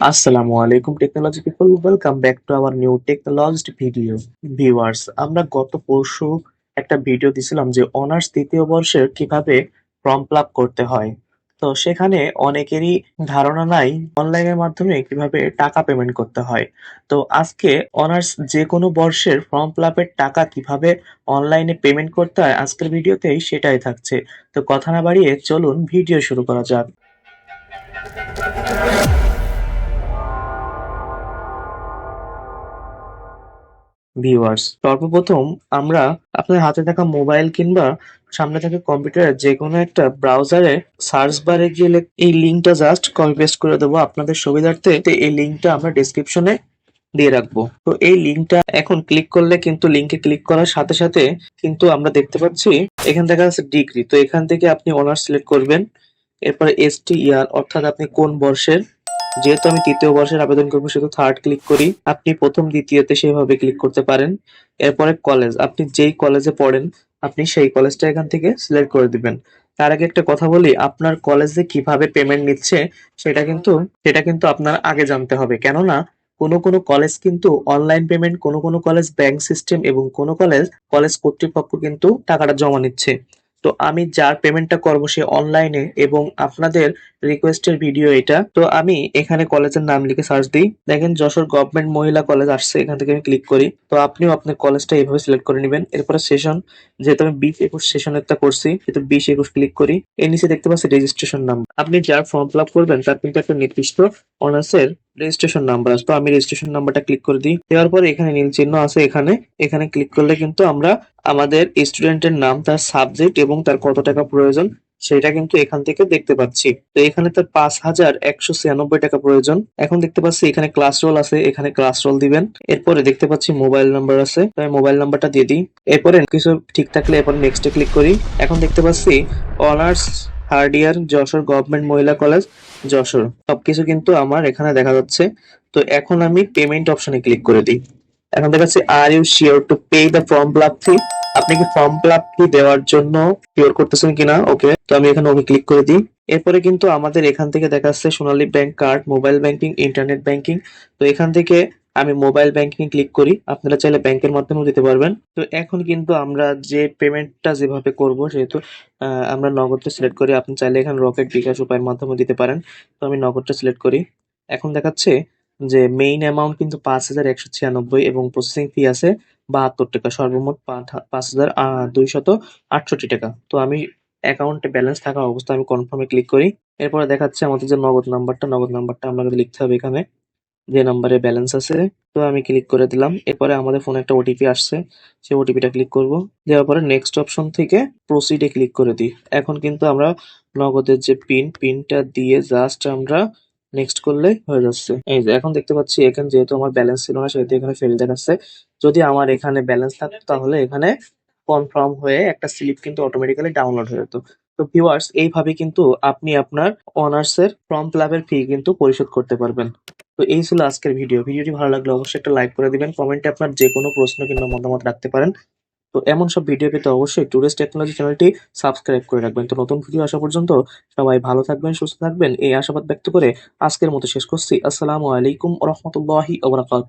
আসসালামু আলাইকুম technology people welcome back to our new technology video viewers আমরা গত পরশু একটা ভিডিও দিছিলাম যে অনার্স তৃতীয় বর্ষের কীভাবে ফর্ম ফিল করতে হয়। তো সেখানে অনেকেরই ধারণা নাই অনলাইনের মাধ্যমে কীভাবে টাকা পেমেন্ট করতে হয়। তো আজকে অনার্স যে কোনো বর্ষের ফর্ম ফিল টাকা কীভাবে অনলাইনে পেমেন্ট করতে হয়, আজকের ভিডিওতেই সেটাই থাকছে। তো কথা না বাড়িয়ে চলুন ভিডিও শুরু করা যাক। ভিউয়ার্স সর্বপ্রথম আমরা আপনার হাতে থাকা মোবাইল কিংবা সামনে থাকা কম্পিউটারে যে কোনো একটা ব্রাউজারে সার্চ বারে গিয়ে এই লিঙ্কটা জাস্ট কপি পেস্ট করে দেবো আপনাদের সুবিধার্থে। এই লিঙ্কটা আমরা ডেসক্রিপশনে দিয়ে রাখব। তো এই লিঙ্কটা এখন ক্লিক করলে কিন্তু লিঙ্কে ক্লিক করার সাথে সাথে কিন্তু আমরা দেখতে পাচ্ছি এখান থেকে আছে ডিগ্রি তো এখান থেকে আপনি অনার্স সিলেক্ট করবেন। এরপরে এসটি ইয়ার অর্থাৎ আপনি কোন বর্ষের যেহেতু আমি তৃতীয় বর্ষের আবেদন করব, শুধু থার্ড ক্লিক করি। আপনি প্রথম দ্বিতীয়তে সেভাবে ক্লিক করতে পারেন। এরপরে কলেজ আপনি যেই কলেজে পড়েন, আপনি সেই কলেজটা এখান থেকে সিলেক্ট করে দিবেন। তার আগে একটা কথা বলি, আপনার কলেজে কীভাবে পেমেন্ট নিচ্ছে, সেটা কিন্তু সেটা কিন্তু আপনার আগে জানতে হবে। কেননা, কোনো কোনো কলেজ কিন্তু অনলাইন পেমেন্ট কোনো কোনো কলেজ ব্যাংক সিস্টেম এবং কোনো কলেজ কলেজ কর্তৃপক্ষ কিন্তু টাকাটা জমা নিচ্ছে। তো আমি যার পেমেন্টটা করব সে অনলাইনে এবং আপনাদের রিকোয়েস্টের ভিডিও এটা। তো আমি এখানে কলেজের নাম লিখে সার্চ দিই। দেখেন, যশোর গভর্নমেন্ট মহিলা কলেজ আসছে। এখান থেকে আমি ক্লিক করি। তো আপনিও আপনার কলেজটা এইভাবে সিলেক্ট করে নেবেন। এরপরে সেশন যেহেতু আমি বিশ একুশ সেশন একটা করছি, সেহেতু বিশ একুশ ক্লিক করি, এর নিচে দেখতে পাচ্ছি রেজিস্ট্রেশন নাম্বার আপনি যার ফর্ম ফিল আপ করবেন, তার কিন্তু একটা নির্দিষ্ট অনার্সের রেজিস্ট্রেশন নাম্বার আসবে আমি রেজিস্ট্রেশন নাম্বারটা ক্লিক করে দিই। দেওয়ার পরে এখানে নীল চিহ্ন আছে এখানে। এখানে ক্লিক করলে কিন্তু আমরা আমাদের স্টুডেন্টের নাম, তার সাবজেক্ট এবং তার কত টাকা প্রয়োজন সেটা কিন্তু এখান থেকে দেখতে পাচ্ছি। তো এখানে তার পাঁচ হাজার একশো ছিয়ানব্বই টাকা প্রয়োজন। এখন দেখতে পাচ্ছি এখানে ক্লাস রোল আছে, এখানে ক্লাস রোল দিবেন। এরপরে দেখতে পাচ্ছি মোবাইল নাম্বার আছে, তো আমি মোবাইল নাম্বারটা দিয়ে দিই। এরপরে কিছু ঠিক থাকলে এরপর নেক্সটে ক্লিক করি। এখন দেখতে পাচ্ছি honours third year Jessore government মহিলা কলেজ যশোর। সবকিছু কিন্তু আমার এখানে দেখা যাচ্ছে। তো এখন আমি পেমেন্ট অপশনে ক্লিক করে দিই। এখন দেখাচ্ছে are you sure to pay the form fill আপনি কি ফর্ম ফিল দেওয়ার জন্য শিওর করতেছেন কিনা? ওকে তো আমি এখানে ওকে ক্লিক করে দিই। এরপরে কিন্তু আমাদের এখান থেকে দেখাচ্ছে Sonali bank card mobile banking internet banking তো এখান থেকে আমি মোবাইল ব্যাংকিং ক্লিক করি। আপনারা চাইলে ব্যাংকের মাধ্যমেও দিতে পারবেন। তো এখন কিন্তু আমরা যে পেমেন্টটা যেভাবে করব সেহেতু আমরা নগদটা সিলেক্ট করি। আপনি চাইলে এখানে রকেট বিকাশ উপায়ের মাধ্যমে দিতে পারেন। তো আমি নগদটা সিলেক্ট করি। এখন দেখাচ্ছে যে মেইন অ্যামাউন্ট কিন্তু পাঁচ হাজার একশো ছিয়ানব্বই এবং প্রসেসিং ফি আছে বাহাত্তর টাকা। সর্বমোট পাঁচ হাজার দুইশত আটষট্টি টাকা। তো আমি অ্যাকাউন্টে ব্যালেন্স থাকা অবস্থায় আমি কনফার্মে ক্লিক করি। এরপরে দেখাচ্ছে আমাদের যে নগদ নাম্বারটা নগদ নাম্বারটা আমাদের লিখতে হবে এখানে। যে নাম্বারে ব্যালেন্স আছে, তো আমি ক্লিক করে দিলাম। এরপরে আমাদের ফোনে একটা ওটিপি আসছে, সেই ওটিপিটা ক্লিক করব। দেওয়ার পরে নেক্সট অপশন থেকে প্রসিডে ক্লিক করে দিই। এখন কিন্তু আমরা নগদের যে পিন পিনটা দিয়ে জাস্ট আমরা নেক্সট করলে হয়ে যাচ্ছে। এই যে, এখন দেখতে পাচ্ছি এখানে যেহেতু আমার ব্যালেন্স ছিল না, সেহেতু এখানে ফেল দেখাচ্ছে। যদি আমার এখানে ব্যালেন্স থাকতো তাহলে এখানে কনফার্ম হয়ে একটা স্লিপ কিন্তু অটোমেটিক্যালি ডাউনলোড হয়ে যেত। তো ভিউয়ার্স এইভাবে কিন্তু আপনি আপনার অনার্সের ফর্ম ফিল আপের ফি কিন্তু পরিশোধ করতে পারবেন। তো এই ছিল আজকের ভিডিও ভিডিওটি ভালো লাগলে অবশ্যই একটা লাইক করে দিবেন। কমেন্টে আপনার যে কোনো প্রশ্ন কিংবা মতামত রাখতে পারেন। তো এমন সব ভিডিও পেতে অবশ্যই টুরিস্ট টেকনোলজি চ্যানেলটি সাবস্ক্রাইব করে রাখবেন। তো নতুন ভিডিও আসা পর্যন্ত সবাই ভালো থাকবেন, সুস্থ থাকবেন। এই আশাবাদ ব্যক্ত করে আজকের মতো শেষ করছি। আসসালামু আলাইকুম রহমতুল্লাহি ওবরাকাত